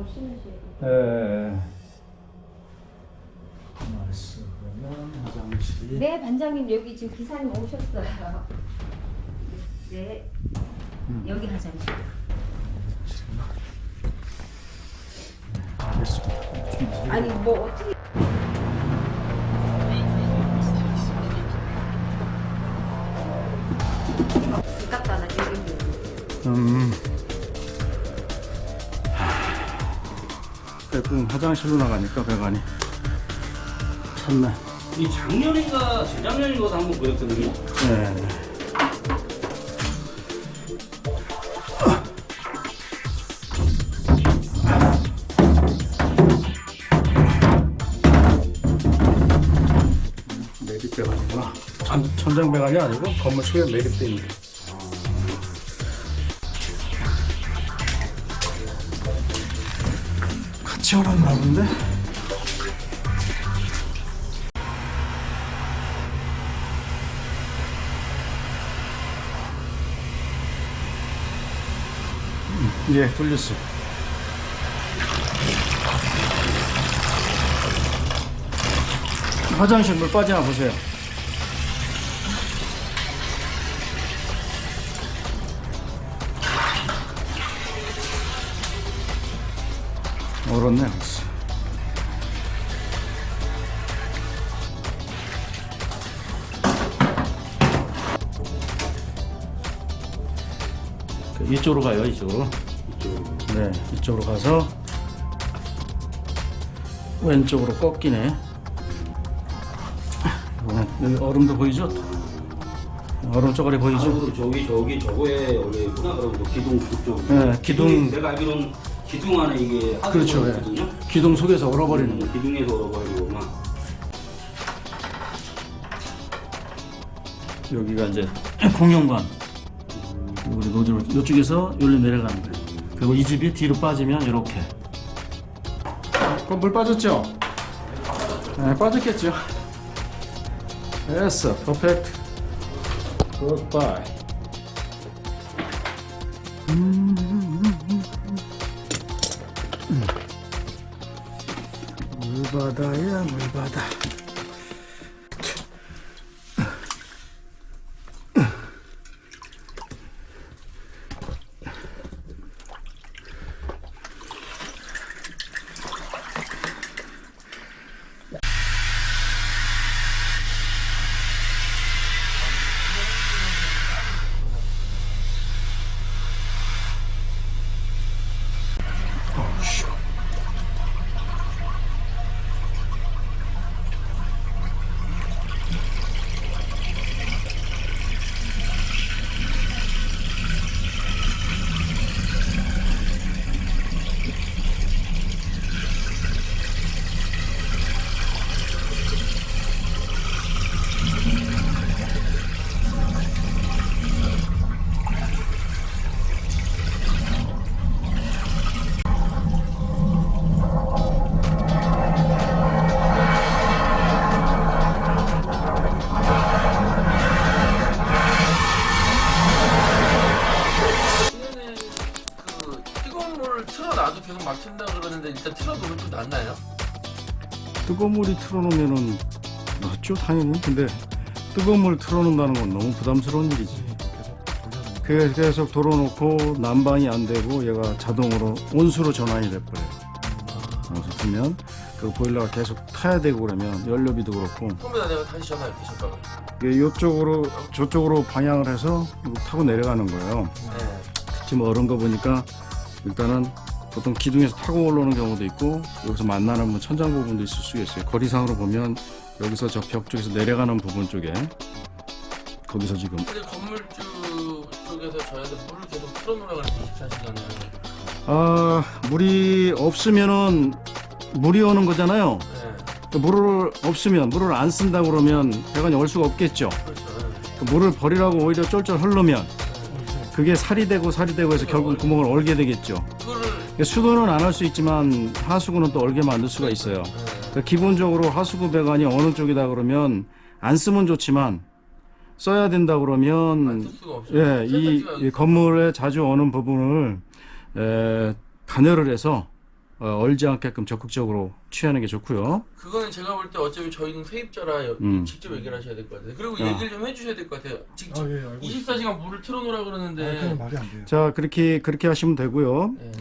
더 심으셔야 돼요. 예. 알았어. 그러면 화장실이. 네, 반장님 여기 지금 기사님 오셨어요. 네, 음. 여기 화장실. 알겠습니다. 좀 아니 뭐 어떻게? 음. 대부분 화장실로 나가니까 배관이 참네. 이 작년인가 재작년인가도 한번 그랬거든요. 네. 매립 배관이구나. 천, 천장 배관이 아니고 건물 측에 매립돼 있는. 게. 올랐나 본데? 예, 돌렸어. 화장실 물 빠지나 보세요. 얼었네, 벌써. 그 이쪽으로 가요, 이쪽으로. 네, 이쪽으로 가서 왼쪽으로 꺾이네. 여기 얼음도 보이죠? 얼음 쪼가리 보이죠? 아, 저기 저기 저거에 원래 있구나. 그럼 그 기둥 그쪽. 네, 기둥. 내가 알기로는 기둥 안에 이게 그렇죠, 예. 있거든요. 기둥 속에서 얼어버리는 거. 음, 기둥에서 얼어버리는구나. 여기가 이제 공용관. 우리 노즐 이쪽에서 여기로 내려가는 거예요. 그리고 이 집이 뒤로 빠지면 이렇게. 그럼 물 빠졌죠? 네, 빠졌겠죠. 됐어, 퍼펙트. 굿바이. 물 바다야 물 막힌다 그러는데 일단 틀어놓으면 좀 낫나요? 뜨거운 물이 틀어놓으면은 낫죠 당연히. 근데 뜨거운 물 틀어놓는다는 건 너무 부담스러운 일이지. 그래서 계속 돌아놓고 난방이 안 되고 얘가 자동으로 온수로 전환이 돼버려요. 온수 틀면 그 보일러가 계속 타야 되고 그러면 연료비도 그렇고. 그러면 내가 다시 전화할게 잠깐만 이게 이쪽으로 저쪽으로 방향을 해서 타고 내려가는 거예요. 네. 지금 얼은 거 보니까 일단은 보통 기둥에서 타고 올라오는 경우도 있고 여기서 만나는 뭐 천장 부분도 있을 수 있어요. 거리상으로 보면 여기서 저 벽 쪽에서 내려가는 부분 쪽에 거기서 지금 근데 건물주 쪽에서 저희한테 물을 계속 틀어놓으라고 그랬는데 24시간을 아 물이 없으면은 물이 오는 거잖아요. 네. 그 물을 없으면 물을 안 쓴다 그러면 배관이 올 수가 없겠죠. 그렇죠 그 물을 버리라고 오히려 쫄쫄 흐르면 그게 살이 되고 살이 되고 해서 결국 구멍을 얼게 되겠죠. 그거를 수도는 안 할 수 있지만 하수구는 또 얼게 만들 수가 있어요. 네. 그러니까 기본적으로 하수구 배관이 어느 쪽이다 그러면 안 쓰면 좋지만 써야 된다 안 그러면 예, 이, 이 건물에 자주 오는 부분을 에, 단열을 해서 어, 얼지 않게끔 적극적으로 취하는 게 좋고요. 그거는 제가 볼 때 어차피 저희는 세입자라 여- 음. 직접 얘기를 하셔야 될 것 같아요. 그리고 아. 얘기를 좀 해주셔야 될 것 같아요. 직접 아, 예, 알고 24시간 물을 틀어놓으라 아, 그러는데 그건 말이 안 돼요. 자 그렇게 그렇게 하시면 되고요. 예.